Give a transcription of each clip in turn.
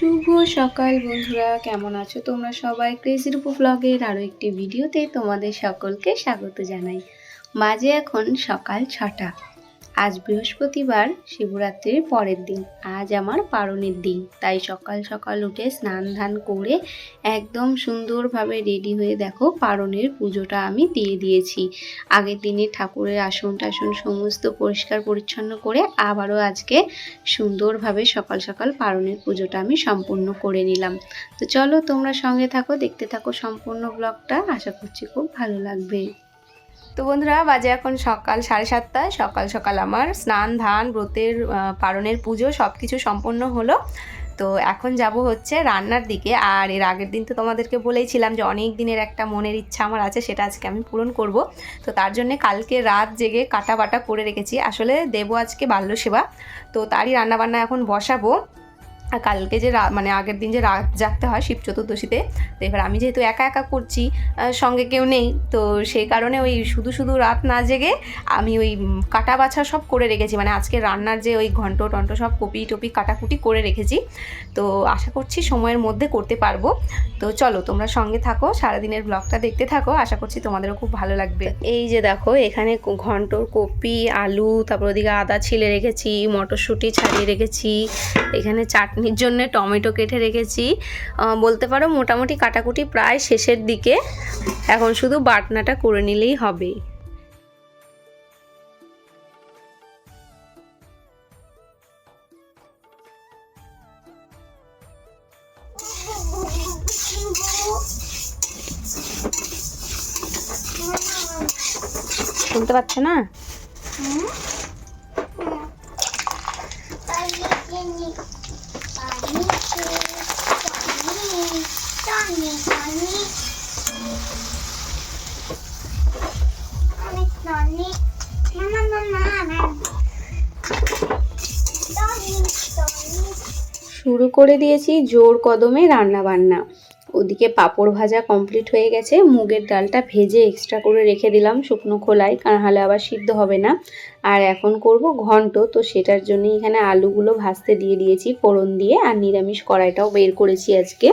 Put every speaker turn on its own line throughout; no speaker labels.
শুভ সকাল বন্ধুরা, কেমন আছো তোমরা সবাই? ক্রেজি রূপো ব্লগের আরও একটি ভিডিওতে তোমাদের সকলকে স্বাগত জানাই। মাঝে এখন সকাল ছটা। আজ বৃহস্পতিবার শিবরাত্রির পরের দিন, আজ আমার পারণের দিন। তাই সকাল সকাল উঠে স্নান ধান করে একদম সুন্দরভাবে রেডি হয়ে দেখো পারণের পুজোটা আমি দিয়ে দিয়েছি। আগের দিনে ঠাকুরের আসন টাসন সমস্ত পরিষ্কার পরিচ্ছন্ন করে আবারও আজকে সুন্দরভাবে সকাল সকাল পারণের পুজোটা আমি সম্পূর্ণ করে নিলাম। তো চলো তোমরা সঙ্গে থাকো, দেখতে থাকো সম্পূর্ণ ব্লগটা আশা করছি খুব ভালো লাগবে। তো বন্ধুরা, বাজে এখন সকাল সাড়ে সাতটায়। সকাল সকাল আমার স্নান, ধান, ব্রতের পারণের পুজো সব কিছু সম্পন্ন হলো। তো এখন যাব হচ্ছে রান্নার দিকে। আর এর আগের দিন তো তোমাদেরকে বলেইছিলাম যে অনেক দিনের একটা মনের ইচ্ছা আমার আছে, সেটা আজকে আমি পূরণ করব। তো তার জন্য কালকে রাত জেগে কাটা বাটা করে রেখেছি। আসলে দেবো আজকে বাল্য সেবা তো তারই রান্নাবান্না এখন বসাবো। আর কালকে যে মানে আগের দিন যে রাত জাগতে হয় শিব চতুর্দশীতে, তো এবার আমি যেহেতু একা একা করছি সঙ্গে কেউ নেই, তো সেই কারণে ওই শুধু শুধু রাত না জেগে আমি ওই কাটা বাছা সব করে রেখেছি। মানে আজকে রান্নার যে ওই ঘন্ট টন্ট সব কপি টপি কাটাকুটি করে রেখেছি। তো আশা করছি সময়ের মধ্যে করতে পারব। তো চলো তোমরা সঙ্গে থাকো, সারাদিনের ব্লগটা দেখতে থাকো। আশা করছি তোমাদেরও খুব ভালো লাগবে। এই যে দেখো, এখানে ঘন্টর কপি, আলু, তারপর ওদিকে আদা ছিলে রেখেছি, মটরশুঁটি ছাড়িয়ে রেখেছি, এখানে চাটনির জন্য টমেটো কেটে রেখেছি। বলতে পারো মোটামুটি কাটাকুটি প্রায় শেষের দিকে। এখন শুধু বাটনাটা করে নিলেই হবে। শুনতে পাচ্ছে না? শুরু করে দিয়েছি জোর কদমে রান্না বান্না ওদিকে পাঁপড় ভাজা কমপ্লিট হয়ে গেছে। মুগের ডালটা ভেজে এক্সট্রা করে রেখে দিলাম। শুকনো খোলায়, কারণ হলে আবার সিদ্ধ হবে না। আর এখন করব ঘন্ট। তো সেটার জন্য এখানে আলুগুলো ভাজতে দিয়ে দিয়েছি, ফোড়ন দিয়ে। আর নিরামিষ কড়াইটাও বের করেছি আজকে।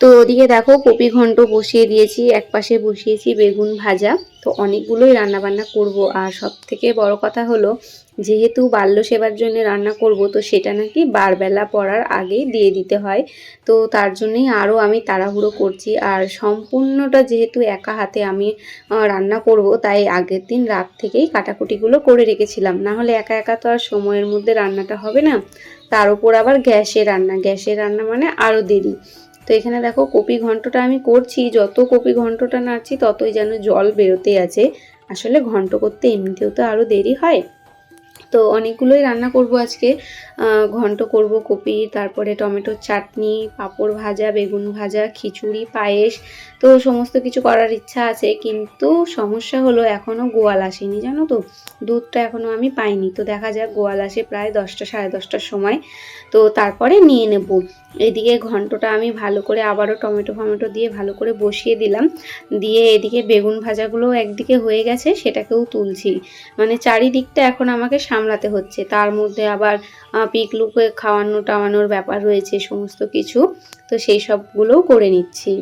তো ওদিকে দেখো কপি ঘন্ট বসিয়ে দিয়েছি এক পাশে বসিয়েছি বেগুন ভাজা। তো অনেকগুলোই রান্না বান্না করব। আর সব থেকে বড় কথা হলো, যেহেতু বাল্য সেবার জন্য রান্না করব, তো সেটা নাকি বারবেলা পড়ার আগেই দিয়ে দিতে হয়। তো তার জন্যই আরও আমি তাড়াহুড়ো করছি। আর সম্পূর্ণটা যেহেতু একা হাতে আমি রান্না করব, তাই আগের দিন রাত থেকেই কাটাকুটিগুলো করে রেখেছিলাম। না হলে একা একা তো আর সময়ের মধ্যে রান্নাটা হবে না। তার উপর আবার গ্যাসে রান্না। গ্যাসে রান্না মানে আরও দেরি। তো এখানে দেখো কপি ঘন্টটা আমি করছি, যত কপি ঘন্টটা নাড়ছি ততই যেন জল বেরোতে আছে। আসলে ঘন্ট করতে এমনিতেও তো আরও দেরি হয়। তো অনেকগুলোই রান্না করব আজকে। ঘন্ট করব কপি, তারপরে টমেটোর চাটনি, পাঁপড় ভাজা, বেগুন ভাজা, খিচুড়ি, পায়েস। তো সমস্ত কিছু করার ইচ্ছা আছে, কিন্তু সমস্যা হলো এখনও গোয়াল আসেনি, জানো তো? দুধটা এখনও আমি পাইনি। তো দেখা যাক, গোয়াল আসে প্রায় দশটা, সাড়ে দশটার সময়। তো তারপরে নিয়ে নেব। এদিকে ঘন্টটা আমি ভালো করে আবারও টমেটো ফমেটো দিয়ে ভালো করে বসিয়ে দিলাম। দিয়ে এদিকে বেগুন ভাজাগুলো একদিকে হয়ে গেছে, সেটাকেও তুলছি। মানে চারিদিকটা এখন আমাকে সামলাতে হচ্ছে। তার মধ্যে আবার পিকলুকে খাওয়ানো টাওয়ানোর ব্যাপার রয়েছে, সমস্ত কিছু। তো সেই সবগুলোও করে নিচ্ছি।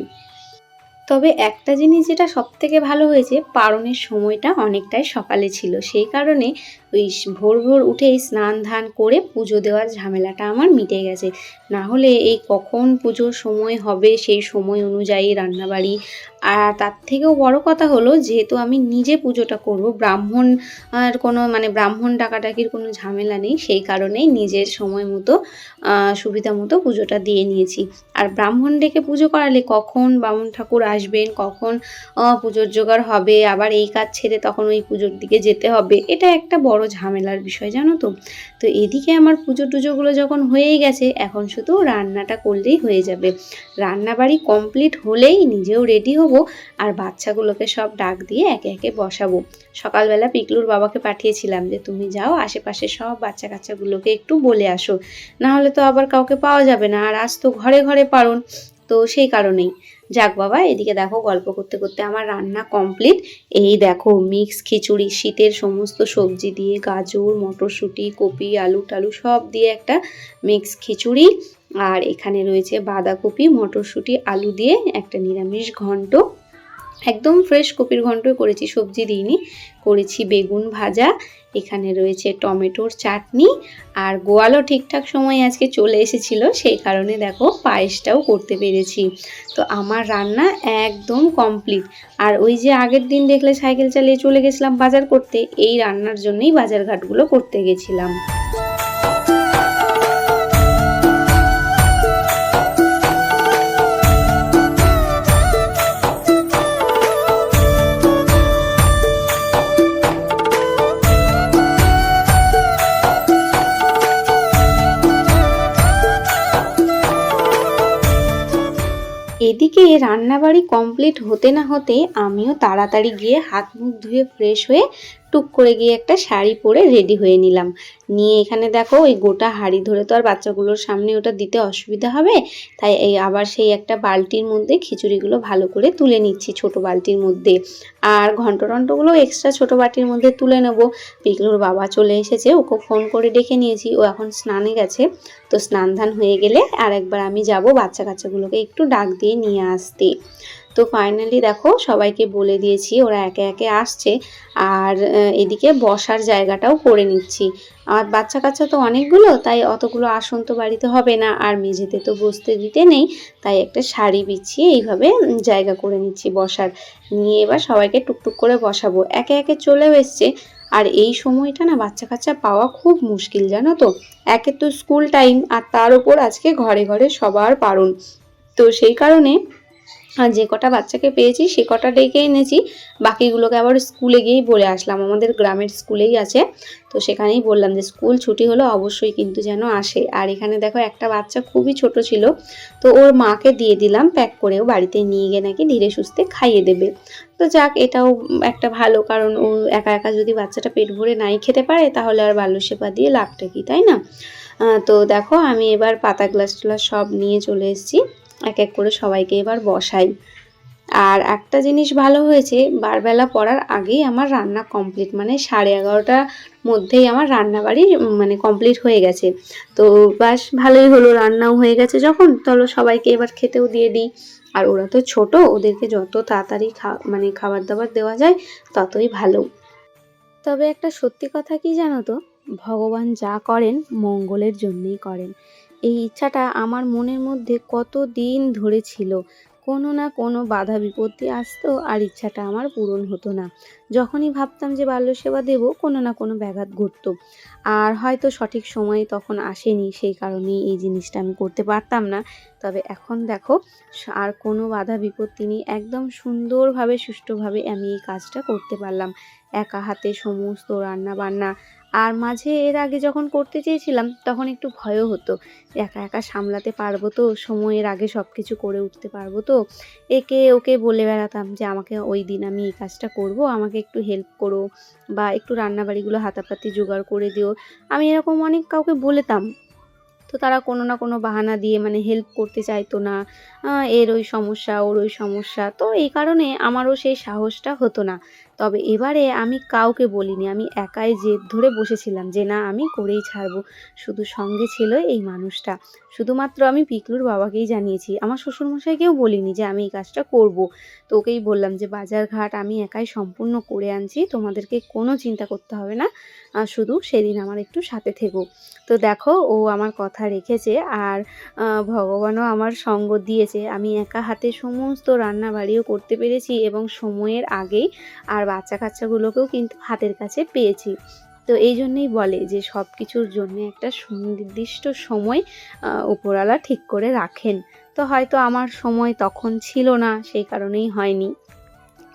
তবে একটা জিনিস যেটা সব থেকে ভালো হয়েছে, পারণের সময়টা অনেকটাই সকালে ছিল। সেই কারণে ওই ভোর ভোর উঠেই স্নান ধান করে পুজো দেওয়ার ঝামেলাটা আমার মিটে গেছে। না হলে এই কখন পুজোর সময় হবে সেই সময় অনুযায়ী রান্নাবাড়ি। আর তার থেকেও বড় কথা হলো, যেহেতু আমি নিজে পুজোটা করব, ব্রাহ্মণ আর কোনো মানে ব্রাহ্মণ ডাকাডাকির কোনো ঝামেলা নেই, সেই কারণেই নিজের সময় মতো সুবিধা মতো পুজোটা দিয়ে নিয়েছি। আর ব্রাহ্মণ ডেকে পুজো করালে কখন বামুন ঠাকুর আসবেন, কখন পুজোর জোগাড় হবে, আবার এই কাজ ছেড়ে তখন ওই পুজোর দিকে যেতে হবে। এটা একটা বড় ঝামেলার বিষয়, জানো তো? তো এদিকে আমার পুজো টুজোগুলো যখন হয়েই গেছে, এখন শুধু রান্নাটা করলেই হয়ে যাবে। রান্নাবাড়ি কমপ্লিট হলেই নিজেও রেডি হব আর বাচ্চাগুলোকে সব ডাক দিয়ে একে একে বসাবো। সকালবেলা পিকলুর বাবাকে পাঠিয়েছিলাম যে, তুমি যাও আশেপাশে সব বাচ্চা কাচ্চাগুলোকে একটু বলে আসো। না হলে তো আবার কাউকে পাওয়া যাবে না। আর আজ তো ঘরে ঘরে পারণ তো সেই কারণেই। যাক বাবা, এদিকে দেখো গল্প করতে করতে আমার রান্না কমপ্লিট এই দেখো মিক্স খিচুড়ি, শীতের সমস্ত সবজি দিয়ে গাজর, মটরশুঁটি, কপি, আলু টালু সব দিয়ে একটা মিক্স খিচুড়ি। আর এখানে রয়েছে বাঁধাকপি, মটরশুঁটি, আলু দিয়ে একটা নিরামিষ ঘন্ট। একদম ফ্রেশ কপির ঘন্টই করেছি, সবজি দিইনি। করেছি বেগুন ভাজা, এখানে রয়েছে টমেটোর চাটনি, আর গোয়ালও ঠিকঠাক সময় আজকে চলে এসেছিল, সেই কারণে দেখো পায়েসটাও করতে পেরেছি। তো আমার রান্না একদম কমপ্লিট আর ওই যে আগের দিন দেখলে সাইকেল চালিয়ে চলে গেছিলাম বাজার করতে, এই রান্নার জন্যই বাজার ঘাটগুলো করতে গেছিলাম। এদিকে রান্নাবাড়ি কমপ্লিট হতে না হতে আমিও তাড়াতাড়ি গিয়ে হাত মুখ ধুয়ে ফ্রেশ হয়ে টুক করে গিয়ে একটা শাড়ি পরে রেডি হয়ে নিলাম। নিয়ে এখানে দেখো ওই গোটা হাড়ি ধরে তো আর বাচ্চাগুলোর সামনে ওটা দিতে অসুবিধা হবে। তাই এই আবার সেই একটা বালতির মধ্যে খিচুড়িগুলো ভালো করে তুলে নিচ্ছি ছোট বালতির মধ্যে। আর ঘন্ট টন্টগুলো এক্সট্রা ছোট বাটির মধ্যে তুলে নেব। পিকলুর বাবা চলে এসেছে, ওকে ফোন করে ডেকে নিয়েছি। ও এখন স্নানে গেছে। তো স্নান ধান হয়ে গেলে আর একবার আমি যাব বাচ্চা কাচ্চাগুলোকে একটু ডাক দিয়ে নিয়ে আসতে। তো ফাইনালি দেখো সবাইকে বলে দিয়েছি, ওরা একে একে আসছে আর এদিকে বসার জায়গাটাও করে নিচ্ছি। আর বাচ্চা কাচ্চা তো অনেকগুলো, তাই অতগুলো আসন তো বাড়িতে হবে না, আর মেঝেতে তো বসতে দিতে নেই, তাই একটা শাড়ি বিছিয়ে এইভাবে জায়গা করে নিচ্ছি বসার। নিয়ে এবার সবাইকে টুকটুক করে বসাবো। একে একে চলেও এসছে, আর এই সময়টা না বাচ্চা কাচ্চা পাওয়া খুব মুশকিল, জানো তো? একে তো স্কুল টাইম আর তার উপর আজকে ঘরে ঘরে সবার পারণ। তো সেই কারণে আর যে কটা বাচ্চাকে পেয়েছি, সে কটা ডেকে এনেছি। বাকিগুলোকে আবার স্কুলে গিয়েই বলে আসলাম। আমাদের গ্রামের স্কুলেই আছে। তো সেখানেই বললাম যে, স্কুল ছুটি হলো অবশ্যই কিন্তু যেন আসে। আর এখানে দেখো, একটা বাচ্চা খুবই ছোট ছিল। তো ওর মাকে দিয়ে দিলাম প্যাক করেও বাড়িতে নিয়ে গিয়ে নাকি ধীরে সুস্থে খাইয়ে দেবে। তো যাক, এটাও একটা ভালো, কারণ ও একা একা যদি বাচ্চাটা পেট ভরে নাই খেতে পারে, তাহলে আর বাল্য সেবা দিয়ে লাভটা কি, তাই না? তো দেখো, আমি এবার পাতা গ্লাস টালাস সব নিয়ে চলে এসেছি। এক এক করে সবাইকে এবার বসাই। আর একটা জিনিস ভালো হয়েছে, বারবেলা পড়ার আগেই আমার রান্না কমপ্লিট মানে সাড়ে এগারোটার মধ্যেই আমার রান্নাবাড়ি মানে কমপ্লিট হয়ে গেছে। তো বাস ভালোই হলো, রান্নাও হয়ে গেছে যখন তাহলে সবাইকে এবার খেতেও দিয়ে দিই। আর ওরা তো ছোট, ওদেরকে যত তাড়াতাড়ি খা মানে খাবার দাবার দেওয়া যায়, ততই ভালো। তবে একটা সত্যি কথা কি জানো তো? ভগবান যা করেন, মঙ্গলের জন্যই করেন। এই ইচ্ছাটা আমার মনের মধ্যে কত দিন ধরে ছিল। কোনো না কোনো বাধা বিপত্তি আসতো আর ইচ্ছাটা আমার পূরণ হতো না। যখনই ভাবতাম যে বাল্য সেবা দেব, কোনো না কোনো ব্যাঘাত ঘটতো। আর হয়তো সঠিক সময়ে তখন আসেনি, সেই কারণেই এই জিনিসটা আমি করতে পারতাম না। তবে এখন দেখো, আর কোনো বাধা বিপত্তি নেই। একদম সুন্দরভাবে, সুষ্ঠুভাবে আমি এই কাজটা করতে পারলাম। একা হাতে সমস্ত রান্না বান্না আর মাঝে এর আগে যখন করতে চেয়েছিলাম, তখন একটু ভয়ও হতো। একা একা সামলাতে পারব তো, সময়ের আগে সব কিছু করে উঠতে পারব তো। একে ওকে বলে বেড়াতাম যে, আমাকে ওই দিন আমি এই কাজটা করব। আমাকে একটু হেল্প করো বা একটু রান্নাবাড়িগুলো হাতাপাতি জোগাড় করে দিও। আমি এরকম অনেক কাউকে বলেতাম। তো তারা কোনো না কোনো বাহানা দিয়ে মানে হেল্প করতে চাইতো না। এর ওই সমস্যা, ওর ওই সমস্যা। তো এই কারণে আমারও সেই সাহসটা হতো না। তবে এবারে আমি কাউকে বলিনি, আমি একাই জেদ ধরে বসেছিলাম যে না, আমি করেই ছাড়বো। শুধু সঙ্গে ছিল এই মানুষটা। শুধুমাত্র আমি পিকলুর বাবাকেই জানিয়েছি। আমার শ্বশুরমশাইকেও বলিনি যে আমি এই কাজটা করব। তো ওকেই বললাম যে বাজার ঘাট আমি একাই সম্পূর্ণ করে আনছি, তোমাদেরকে কোনো চিন্তা করতে হবে না। আর শুধু সেদিন আমার একটু সাথে থেকো। তো দেখো, ও আমার কথা রেখেছে আর ভগবানও আমার সঙ্গ দিয়েছে। আমি একা হাতে সমস্ত রান্না বাড়িও করতে পেরেছি এবং সময়ের আগেই আর বাচ্চা কাচ্চাগুলোকেও কিন্তু হাতের কাছে পেয়েছি। তো এই জন্যেই বলে যে সব কিছুর জন্য একটা সুনির্দিষ্ট সময় উপরওয়ালা ঠিক করে রাখেন। তো হয়তো আমার সময় তখন ছিল না, সেই কারণেই হয়নি।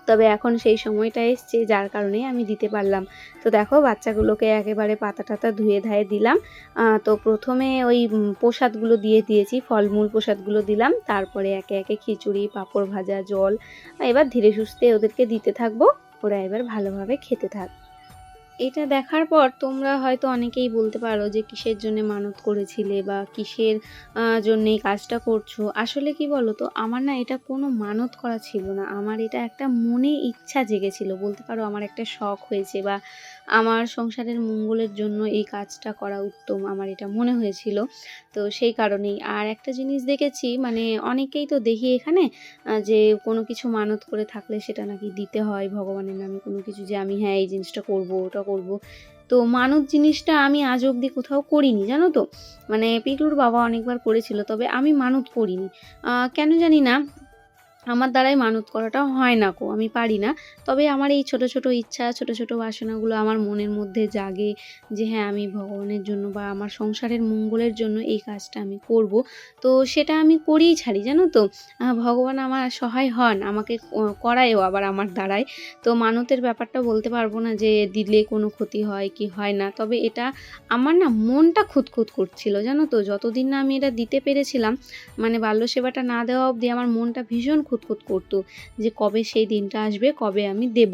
তবে এখন সেই সময়টা এসছে, যার কারণে আমি দিতে পারলাম। তো দেখো, বাচ্চাগুলোকে একেবারে পাতা টাতা ধুয়ে ধায়ে দিলাম। তো প্রথমে ওই প্রসাদগুলো দিয়ে দিয়েছি, ফলমূল প্রসাদগুলো দিলাম। তারপরে একে একে খিচুড়ি, পাঁপড় ভাজা, জল, এবার ধীরে সুস্থে ওদেরকে দিতে থাকব। ওরা এবার ভালোভাবে খেতে থাক। এটা দেখার পর তোমরা হয়তো অনেকেই বলতে পারো যে কিসের জন্য মানত করেছিলে বা কিসের জন্য এই কাজটা করছ। আসলে কি বলো তো আমার না এটা কোনো মানত করা ছিল না। আমার এটা একটা মনে ইচ্ছা জেগেছিল। বলতে পারো আমার একটা শখ হয়েছে বা আমার সংসারের মঙ্গলের জন্য এই কাজটা করা উত্তম আমার এটা মনে হয়েছিল। তো সেই কারণেই। আর একটা জিনিস দেখেছি মানে অনেকেই তো দেখি এখানে যে কোনো কিছু মানত করে থাকলে সেটা নাকি দিতে হয় ভগবানের নামে কোনো কিছু যে আমি হ্যাঁ এই জিনিসটা করব, ওটা করব। তো মানত জিনিসটা আমি আজ অবধি কোথাও করিনি, জানো তো? মানে পিকলুর বাবা অনেকবার করেছিল, তবে আমি মানত করিনি। কেন জানি না আমার দ্বারাই মানত করাটা হয় না কো, আমি পারি না। তবে আমার এই ছোট ছোট ইচ্ছা, ছোট ছোট বাসনাগুলো আমার মনের মধ্যে জাগে যে হ্যাঁ আমি ভগবানের জন্য বা আমার সংসারের মঙ্গলের জন্য এই কাজটা আমি করব। তো সেটা আমি করেই ছাড়ি, জানো তো? ভগবান আমার সহায় হন, আমাকে করায়ও আবার আমার দ্বারাই। তো মানতের ব্যাপারটা বলতে পারব না যে দিলে কোনো ক্ষতি হয় কি হয় না, তবে এটা আমার না মনটা খুঁতখুত করছিল, জানো তো? যতদিন না আমি এটা দিতে পেরেছিলাম মানে বাল্য সেবাটা না দেওয়া অবধি আমার মনটা ভীষণ খুঁতখুত করতো যে কবে সেই দিনটা আসবে, কবে আমি দেব।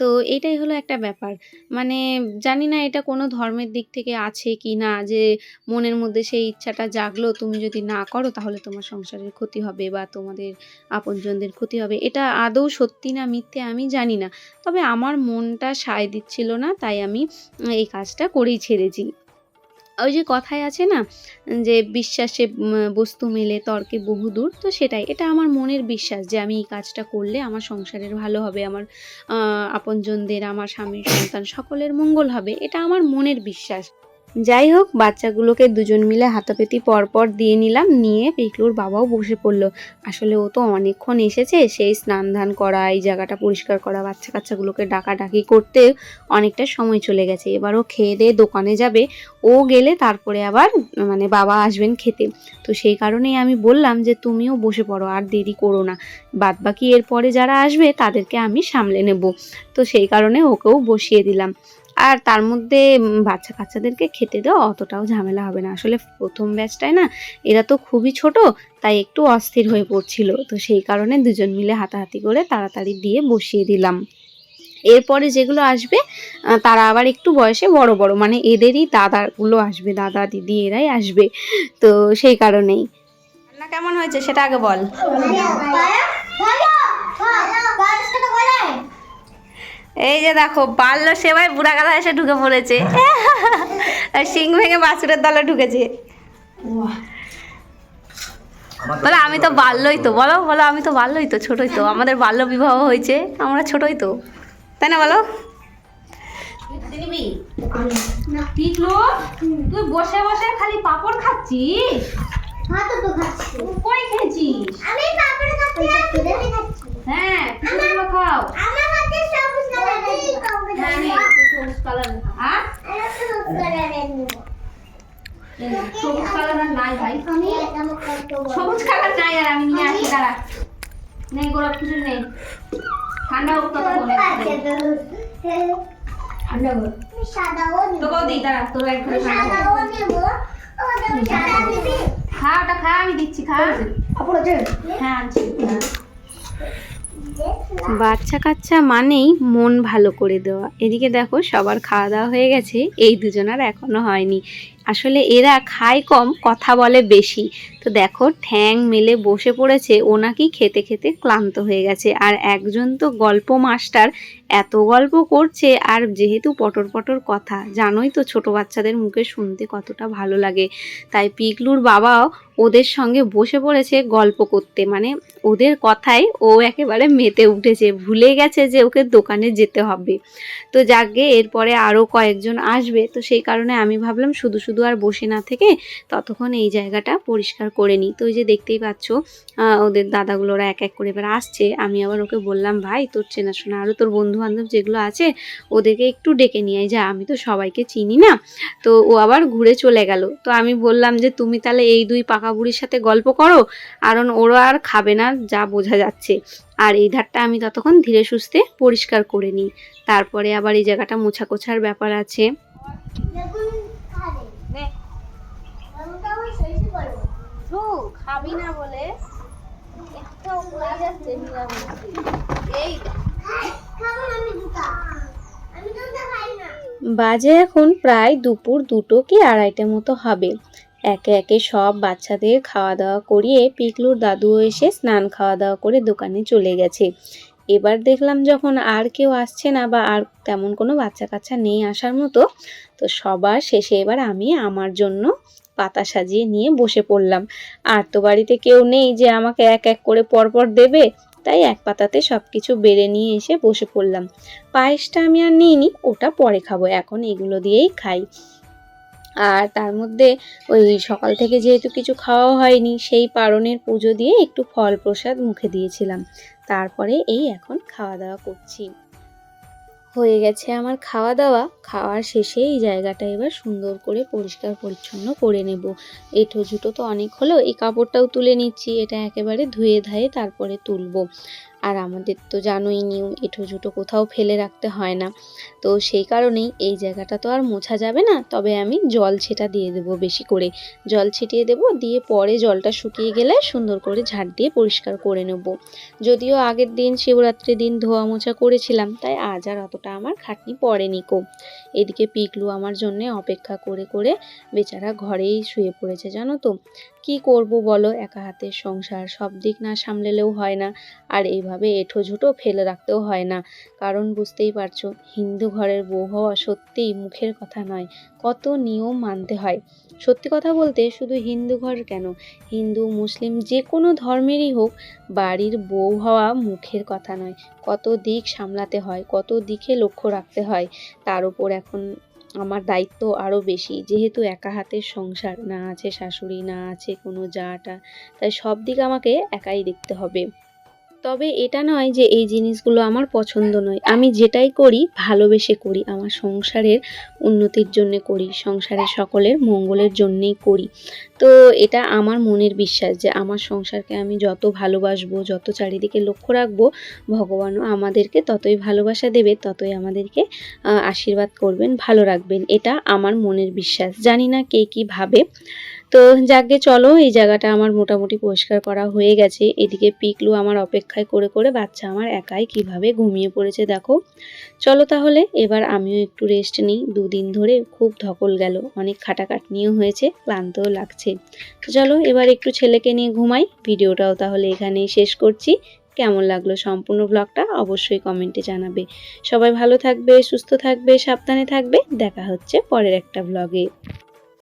তো এইটাই হলো একটা ব্যাপার। মানে জানি না এটা কোনো ধর্মের দিক থেকে আছে কি না, যে মনের মধ্যে সেই ইচ্ছাটা জাগলো, তুমি যদি না করো তাহলে তোমার সংসারের ক্ষতি হবে বা তোমাদের আপনজনদের ক্ষতি হবে। এটা আদৌ সত্যি না মিথ্যে আমি জানি না। তবে আমার মনটা সায় দিচ্ছিল না, তাই আমি এই কাজটা করেই ছেড়েছি। ওই যে কথায় আছে না, যে বিশ্বাসে বস্তু মেলে, তর্কে বহুদূর, তো সেটাই। এটা আমার মনের বিশ্বাস যে আমি এই কাজটা করলে আমার সংসারের ভালো হবে, আমার আপনজনদের, আমার স্বামীর সন্তান সকলের মঙ্গল হবে। এটা আমার মনের বিশ্বাস। যাই হোক, বাচ্চাগুলোকে দুজন মিলে হাতাপেতি পরপর দিয়ে নিলাম, নিয়ে পিকলুর বাবাও বসে পড়ল। আসলে ও তো অনেকক্ষণ এসেছে, সেই স্নান ধান করা, এই জায়গাটা পরিষ্কার করা, বাচ্চা কাচ্চাগুলোকে ডাকাডাকি করতে অনেকটা সময় চলে গেছে। এবারও খেয়ে দিয়ে দোকানে যাবে, ও গেলে তারপরে আবার মানে বাবা আসবেন খেতে। তো সেই কারণেই আমি বললাম যে, তুমিও বসে পড়ো, আর দেরি করো না। বাদ বাকি এরপরে যারা আসবে, তাদেরকে আমি সামলে নেব। তো সেই কারণে ওকেও বসিয়ে দিলাম। আর তার মধ্যে বাচ্চা কাচ্চাদেরকে খেতে দেওয়া অতটাও ঝামেলা হবে না আসলে প্রথম ব্যাচটায় না এরা তো খুবই ছোট তাই একটু অস্থির হয়ে পড়ছিল তো সেই কারণে দুজন মিলে হাতাহাতি করে তাড়াতাড়ি দিয়ে বসিয়ে দিলাম এরপরে যেগুলো আসবে তারা আবার একটু বয়সে বড় বড় মানে এদেরই দাদাগুলো আসবে দাদা দিদি এরাই আসবে তো সেই কারণেই রান্না কেমন হয়েছে সেটা আগে বল এই যে দেখো বাল্য সেবায় বুড়া গাধা এসে ঢুকে পড়েছে। আর শিং ভেঙে বাছুরের দলে ঢুকেছে। বলো আমি তো বাল্যই তো বলো বলো আমি তো বাল্যই তো ছোটই তো। আমাদের বাল্য বিবাহ হয়েছে আমরা ছোটই তো। তাই না বলো? তুই বসে বসে খালি পাপড় খাচ্ছিস? কই খেয়েছিস? হ্যাঁ খাও। হ্যাঁ নে, একটু সবুজ কালার আর? সবুজ কালার নাই ভাই। সবুজ কালার নাই আর আমি নিয়ে আসি দাঁড়া। নেই গোলাপ কিছু নেই। ঠান্ডা হোক ততক্ষণ ঠান্ডা হোক। তোকেও দিই দাঁড়া তোর একবারে ঠান্ডা হোক। খা ওটা খা আমি দিচ্ছি খা। হ্যাঁ আনছি। বাচ্চা কাচ্চা মানেই মন ভালো করে দেওয়া। এদিকে দেখো সবার খাওয়া দাওয়া হয়ে গেছে। এই দুজনার এখনও হয়নি। আসলে এরা খায় কম, কথা বলে বেশি। তো দেখো, ঠ্যাং মেলে বসে পড়েছে ও নাকি খেতে খেতে ক্লান্ত হয়ে গেছে। আর একজন তো গল্প মাস্টার, এত গল্প করছে, আর যেহেতু পটর পটর কথা, জানোই তো ছোট বাচ্চাদের মুখে শুনতে কতটা ভালো লাগে। তাই পিকলুর বাবাও ওদের সঙ্গে বসে পড়েছে গল্প করতে। মানে ওদের কথায় ও একেবারে মেতে উঠেছে, ভুলে গেছে যে ওকে দোকানে যেতে হবে। তো যাকে এরপরে আরও কয়েকজন আসবে। তো সেই কারণে আমি ভাবলাম শুধু শুধু আর বসে না থেকে ততক্ষণ এই জায়গাটা পরিষ্কার করে নিই। তো ওই যে দেখতেই পাচ্ছ ওদের দাদাগুলোরা এক এক করে এবার আসছে। আমি আবার ওকে বললাম, ভাই, তোর চেনাশোনা আরও তোর বন্ধু বান্ধব যেগুলো আছে, ওদেরকে একটু ডেকে নিয়ে যা, আমি তো সবাইকে চিনি না। তো ও আবার ঘুরে চলে গেল। তো আমি বললাম যে, তুমি তাহলে এই দুই পাকা বুড়ির সাথে গল্প করো, কারণ ওরা আর খাবে না, যা বোঝা যাচ্ছে। আর এই ধারটা আমি ততক্ষণ ধীরে সুস্থে পরিষ্কার করে নিই। তারপরে আবার এই জায়গাটা মোছা কোছার ব্যাপার আছে। খাবি না বলে? বাজে এখন প্রায় দুপুর দুটো কি আড়াইটে মতো হবে। একে একে সব বাচ্চাদের খাওয়া দাওয়া করিয়ে পিকলুর দাদুও এসে স্নান খাওয়া দাওয়া করে দোকানে চলে গেছে। এবার দেখলাম যখন আর কেউ আসছে না বা আর তেমন কোনো বাচ্চা কাচ্চা নেই আসার মতো, তো সবার শেষে এবার আমি আমার জন্য পাতা সাজিয়ে নিয়ে বসে পড়লাম। আর তো বাড়িতে কেউ নেই যে আমাকে এক এক করে পরপর দেবে, তাই এক পাতাতে সব কিছু বেড়ে নিয়ে এসে বসে পড়লাম। পায়েসটা আমি আর নিইনি, ওটা পরে খাব, এখন এগুলো দিয়েই খাই। আর তার মধ্যে ওই সকাল থেকে যেহেতু কিছু খাওয়া হয়নি, সেই পারণের পুজো দিয়ে একটু ফল প্রসাদ মুখে দিয়েছিলাম। তারপরে এই এখন খাওয়া দাওয়া করছি। হয়ে গেছে আমার খাওয়া দাওয়া খাওয়ার শেষে এই জায়গাটা এবার সুন্দর করে পরিষ্কার পরিচ্ছন্ন করে নেব। এঁঠো জুটো তো অনেক হলো এই কাপড়টাও তুলে নিচ্ছি, এটা একেবারে ধুয়ে ধায়ে তারপরে তুলবো। আর আমাদের তো জানোই নিয়ম এঁঠো ঝুটো কোথাও ফেলে রাখতে হয় না। তো সেই কারণেই এই জায়গাটা তো আর মোছা যাবে না, তবে আমি জল ছেটা দিয়ে দেবো বেশি করে। জল ছিটিয়ে দেব, দিয়ে পরে জলটা শুকিয়ে গেলে সুন্দর করে ঝাড় দিয়ে পরিষ্কার করে নেব। যদিও আগের দিন শিবরাত্রির দিন ধোয়া মোছা করেছিলাম, তাই আজ আর অতটা আমার খাটনি পড়েনি কো। এদিকে পিকলু আমার জন্য অপেক্ষা করে করে বেচারা ঘরেই শুয়ে পড়েছে, জানো তো। কি করব বলো? একা হাতের সংসার, সব দিক না সামলেলেও হয় না। আর এইভাবে এঁঠো ঝুটো ফেলে রাখতেও হয় না। কারণ বুঝতেই পারছ, হিন্দু ঘরের বউ হওয়া সত্যিই মুখের কথা নয়, কত নিয়ম মানতে হয়। সত্যি কথা বলতে শুধু হিন্দু ঘর কেন? হিন্দু, মুসলিম যে কোনো ধর্মেরই হোক, বাড়ির বউ হওয়া মুখের কথা নয়। কত দিক সামলাতে হয়, কত দিকে লক্ষ্য রাখতে হয়, তার উপর এখন আমার দায়িত্ব আরও বেশি। যেহেতু একা হাতের সংসার, না আছে শাশুড়ি, না আছে কোনো জাটা, তাই সব দিক আমাকে একাই দেখতে হবে। তবে এটা নয় যে এই জিনিসগুলো আমার পছন্দ নয়। আমি যেটাই করি, ভালোবেসে করি, আমার সংসারের উন্নতির জন্য করি, সংসারের সকলের মঙ্গলের জন্যেই করি। তো এটা আমার মনের বিশ্বাস যে আমার সংসারকে আমি যত ভালোবাসবো, যত চারিদিকে লক্ষ্য রাখব, ভগবানও আমাদেরকে ততই ভালোবাসা দেবে, ততই আমাদেরকে আশীর্বাদ করবেন, ভালো রাখবেন। এটা আমার মনের বিশ্বাস। জানি না কে কী ভাবে তো যাকে চলো, এই জায়গাটা আমার মোটামুটি পরিষ্কার করা হয়ে গেছে। এদিকে পিকলু আমার অপেক্ষায় করে করে বাচ্চা আমার একাই কীভাবে ঘুমিয়ে পড়েছে দেখো। চলো তাহলে, এবার আমিও একটু রেস্ট নিই। দুদিন ধরে খুব ধকল গেল, অনেক খাটাখাটনিও হয়েছে, ক্লান্তও লাগছে। তো চলো, এবার একটু ছেলেকে নিয়ে ঘুমাই। ভিডিওটাও তাহলে এখানেই শেষ করছি। কেমন লাগল সম্পূর্ণ ব্লগটা অবশ্যই কমেন্টে জানাবে। সবাই ভালো থাকবে, সুস্থ থাকবে, সাবধানে থাকবে। দেখা হচ্ছে পরের একটা ব্লগে